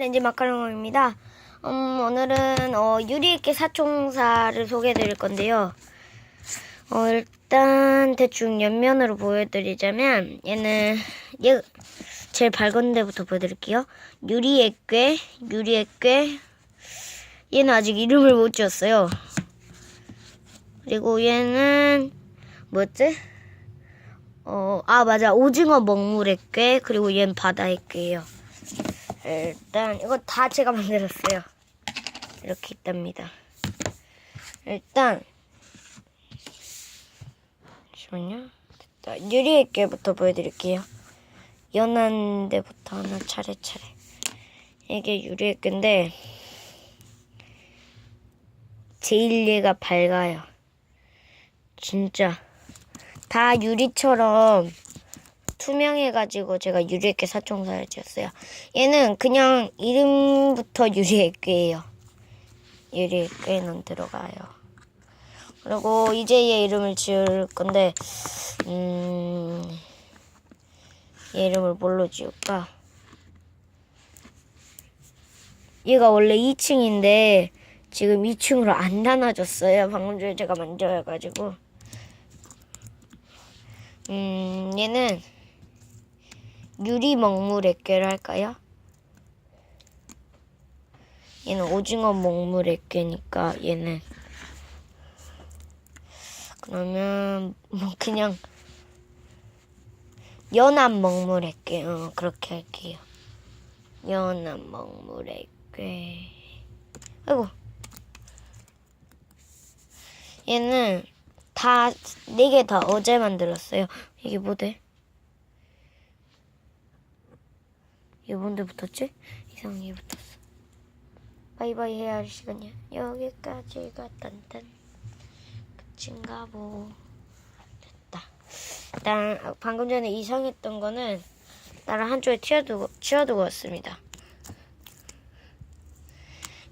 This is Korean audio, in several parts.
렌즈 마카롱입니다. 음, 오늘은 어, 유리있게 사총사를 소개해드릴 건데요. 어, 일단 대충 옆면으로 보여드리자면 얘는 얘 제일 밝은 데부터 보여드릴게요. 유리의 꾀. 얘는 아직 이름을 못 지었어요. 그리고 얘는 뭐였지? 어, 아 맞아 오징어 먹물의 꾀 그리고 얘는 바다의 꾀예요. 일단 이거 다 제가 만들었어요. 이렇게 있답니다. 일단 잠시만요. 됐다. 유리의 꾀부터 보여드릴게요. 연한 데부터 하나 차례차례. 이게 유리의 꾀인데 제일 얘가 밝아요. 진짜 다 유리처럼 투명해가지고 제가 유리액괴 사총사를 지었어요. 얘는 그냥 이름부터 유리액괴예요. 유리액괴는 들어가요. 그리고 이제 얘 이름을 지을 건데 음... 얘 이름을 뭘로 지을까? 얘가 원래 2층인데 지금 2층으로 안 나눠졌어요. 방금 전에 제가 만져가지고. 음, 얘는 유리 먹물의 꾀를 할까요? 얘는 오징어 먹물의 꾀니까 얘는 그러면 뭐 그냥 연한 먹물의 꾀 어, 그렇게 할게요. 연한 먹물의 꾀 아이고 얘는 다 네 개 다 어제 만들었어요. 이게 뭐대? 이게 뭔데 붙었지? 이상하게 붙었어. 바이바이 해야 할 시간이야. 여기까지가 딴딴 끝인가 보. 됐다. 일단 방금 전에 이상했던 거는 나를 한쪽에 튀어두고 치워두고 왔습니다.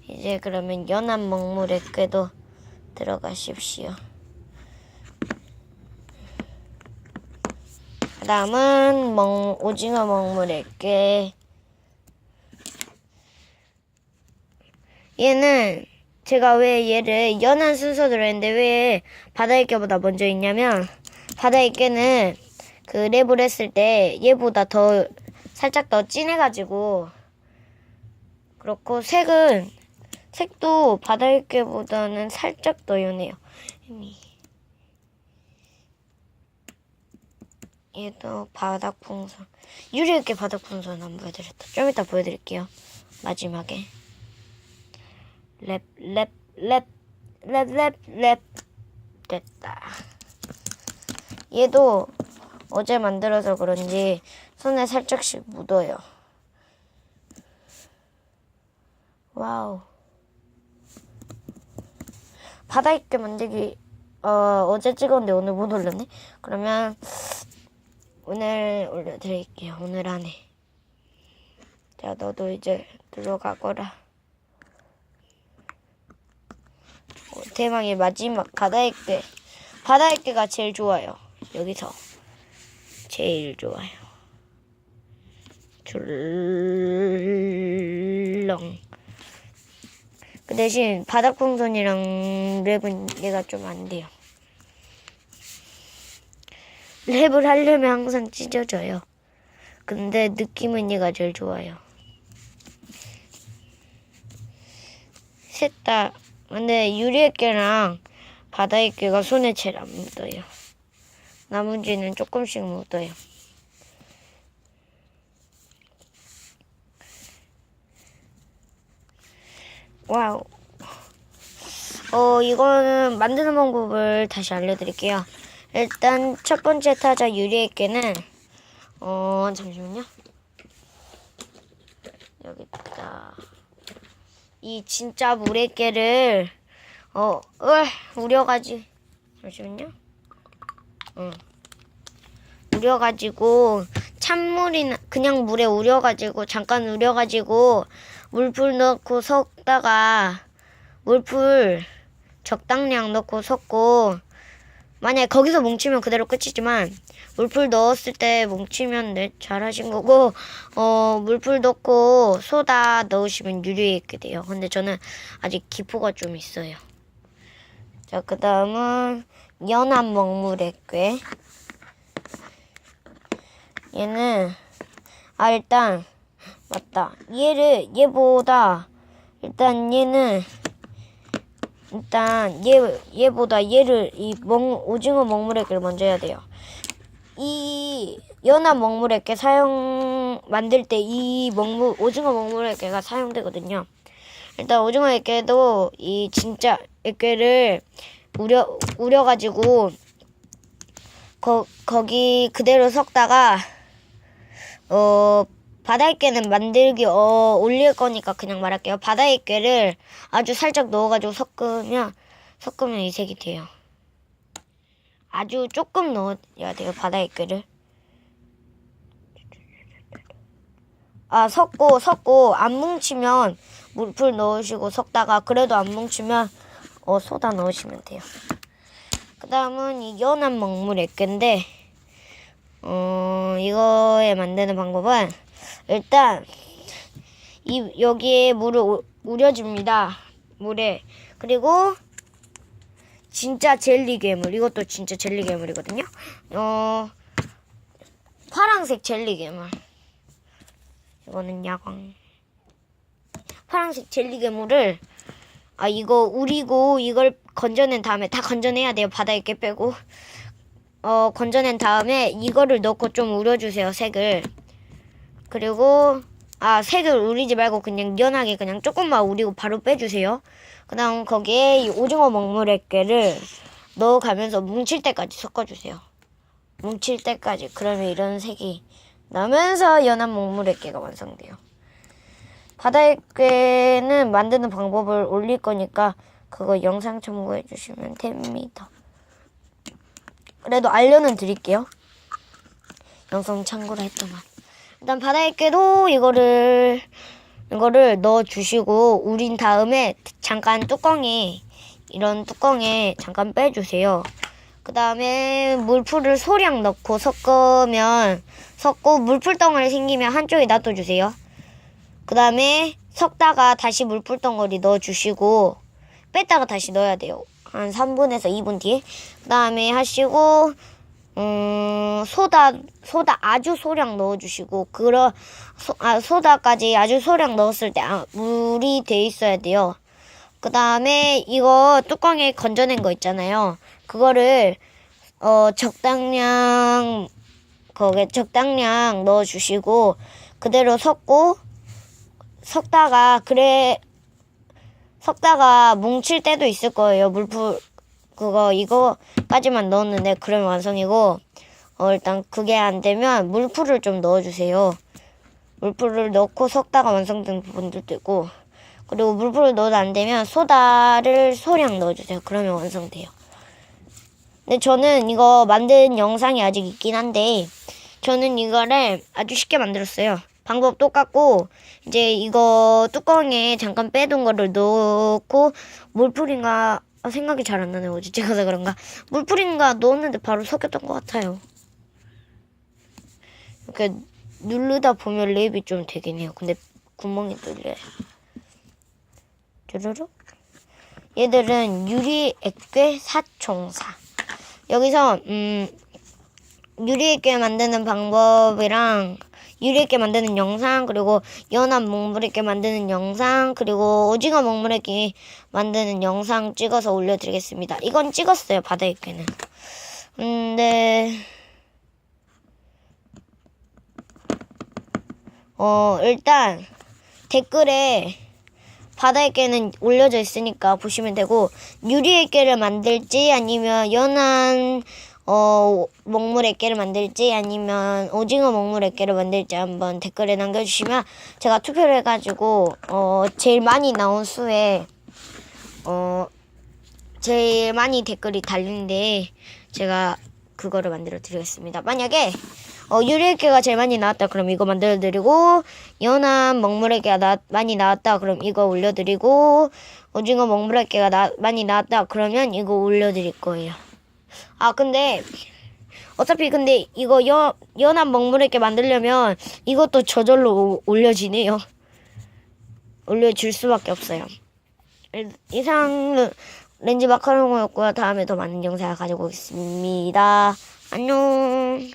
이제 그러면 연한 먹물의 꾀도 들어가십시오. 다음은 먹, 오징어 먹물의 꾀. 얘는 제가 왜 얘를 연한 순서대로 했는데 왜 바다의 꾀보다 먼저 있냐면 바다의 꾀는 그 랩을 했을 때 얘보다 더 살짝 더 진해가지고 그렇고 색은 색도 바다의 꾀보다는 살짝 더 연해요. 얘도 바닥 풍선. 유리 있게 바닥 풍선 안 보여드렸다. 좀 이따 보여드릴게요. 마지막에. 랩, 랩, 랩, 랩, 랩, 랩. 됐다. 얘도 어제 만들어서 그런지 손에 살짝씩 묻어요. 와우. 바다 있게 만들기 어, 어제 찍었는데 오늘 못 올렸네. 그러면 오늘 올려드릴게요. 오늘 안에. 자, 너도 이제 들어가거라. 대망의 마지막 바다의 게 바다의 게가 제일 좋아요. 여기서 제일 좋아요. 줄렁. 그 대신 바닥풍선이랑 랩은 얘가 좀 안 돼요. 랩을 하려면 항상 찢어져요. 근데 느낌은 얘가 제일 좋아요. 셋 다. 근데 바다의 깨가 손에 제일 안 묻어요. 나머지는 조금씩 묻어요. 와우. 어, 이거는 만드는 방법을 다시 알려드릴게요. 일단 첫 번째 타자 유리의 깨는 어 잠시만요. 여기 있다. 이 진짜 물의 깨를 어, 으, 우려가지. 잠시만요. 응. 우려가지고 찬물이나 그냥 물에 우려가지고 잠깐 우려가지고 물풀 넣고 섞다가 물풀 적당량 넣고 섞고 만약에 거기서 뭉치면 그대로 끝이지만 물풀 넣었을 때 뭉치면 네, 잘하신 거고 어 물풀 넣고 소다 넣으시면 유리액게 돼요. 근데 저는 아직 기포가 좀 있어요. 자 그 다음은 연한 먹물액괴 얘는 아 일단 맞다 얘를 얘보다 일단 얘는 일단 얘 얘보다 얘를 이 먹, 오징어 먹물액을 먼저 해야 돼요. 이 연한 먹물액게 사용 만들 때 이 먹물 오징어 먹물액게가 사용되거든요. 일단 오징어 액게도 이 진짜 액게를 우려 우려 가지고 거 거기 그대로 섞다가 어 바다액괴는 만들기 어 올릴 거니까 그냥 말할게요. 바다액괴를 아주 살짝 넣어가지고 섞으면 섞으면 이 색이 돼요. 아주 조금 넣어야 돼요. 바다액괴를. 아 섞고 섞고 안 뭉치면 물풀 넣으시고 섞다가 그래도 안 뭉치면 어 소다 넣으시면 돼요. 그 다음은 이 연한 먹물 액괴인데 어 이거에 만드는 방법은 일단 이 여기에 물을 우- 우려줍니다. 물에. 그리고 진짜 젤리 괴물. 이것도 진짜 젤리 괴물이거든요. 어 파란색 젤리 괴물. 이거는 야광. 파란색 젤리 괴물을 아 이거 우리고 이걸 건져낸 다음에 다 건져내야 돼요. 바다에 깨 빼고. 어 건져낸 다음에 이거를 넣고 좀 우려주세요 색을 그리고 아 색을 우리지 말고 그냥 연하게 그냥 조금만 우리고 바로 빼주세요. 그 다음 거기에 이 오징어 먹물액괴를 넣어가면서 뭉칠 때까지 섞어주세요. 뭉칠 때까지 그러면 이런 색이 나면서 연한 먹물액괴가 완성돼요. 바다액괴는 만드는 방법을 올릴 거니까 그거 영상 첨부해 주시면 됩니다. 그래도 알려는 드릴게요. 영상 참고로 했더만. 일단 바다액괴도 이거를 이거를 넣어 주시고 우린 다음에 잠깐 뚜껑에 이런 뚜껑에 잠깐 빼주세요. 그 다음에 물풀을 소량 넣고 섞으면 섞고 물풀 덩어리 생기면 한쪽에 놔둬주세요. 그 다음에 섞다가 다시 물풀 덩어리 넣어주시고 뺐다가 다시 넣어야 돼요. 한 3분에서 2분 뒤에. 그 다음에 하시고 음, 소다, 소다 아주 소량 넣어주시고, 그러, 소, 아, 소다까지 아주 소량 넣었을 때, 아, 물이 돼 있어야 돼요. 그 다음에 이거 뚜껑에 건져낸 거 있잖아요. 그거를, 어, 적당량, 거기에 적당량 넣어주시고, 그대로 섞고, 섞다가, 그래, 섞다가 뭉칠 때도 있을 거예요. 물풀, 그거 이거까지만 넣었는데 그러면 완성이고 어 일단 그게 안 되면 물풀을 좀 넣어주세요. 물풀을 넣고 섞다가 완성된 부분들도 있고 그리고 물풀을 넣어도 안 되면 소다를 소량 넣어주세요. 그러면 완성돼요. 근데 저는 이거 만든 영상이 아직 있긴 한데 저는 이거를 아주 쉽게 만들었어요. 방법 똑같고 이제 이거 뚜껑에 잠깐 빼둔 거를 넣고 물풀인가 아, 생각이 잘 안 나네요. 어제 찍어서 그런가. 물풀인가 넣었는데 바로 섞였던 것 같아요. 이렇게 누르다 보면 랩이 좀 되긴 해요. 근데 구멍이 뚫려요. 쭈루룩. 얘들은 유리 액괴 사총사. 여기서 음 유리 액괴 만드는 방법이랑 유리 액괴 만드는 영상 그리고 연한 먹물 액괴 만드는 영상 그리고 오징어 먹물 액괴 만드는 영상 찍어서 올려드리겠습니다. 이건 찍었어요 바다 액괴는. 근데 어 일단 댓글에 바다액괴는 올려져 있으니까 보시면 되고 유리액괴를 만들지 아니면 연한 어 먹물액괴를 만들지 아니면 오징어 먹물액괴를 만들지 한번 댓글에 남겨주시면 제가 투표를 해가지고 어 제일 많이 나온 수에 어 제일 많이 댓글이 달리는데 제가 그거를 만들어 드리겠습니다. 만약에 어, 유리액괴가 제일 많이 나왔다 그럼 이거 만들어 드리고 연한 먹물액괴가 나, 많이 나왔다 그럼 이거 올려 드리고 오징어 먹물액괴가 나, 많이 나왔다 그러면 이거 올려 드릴 거예요. 아 근데 어차피 근데 이거 연, 연한 먹물있게 만들려면 이것도 저절로 오- 올려지네요. 올려줄 수밖에 없어요. 일- 이상 렌즈 마카롱이었고요. 다음에 더 많은 영상을 가지고 오겠습니다. 안녕.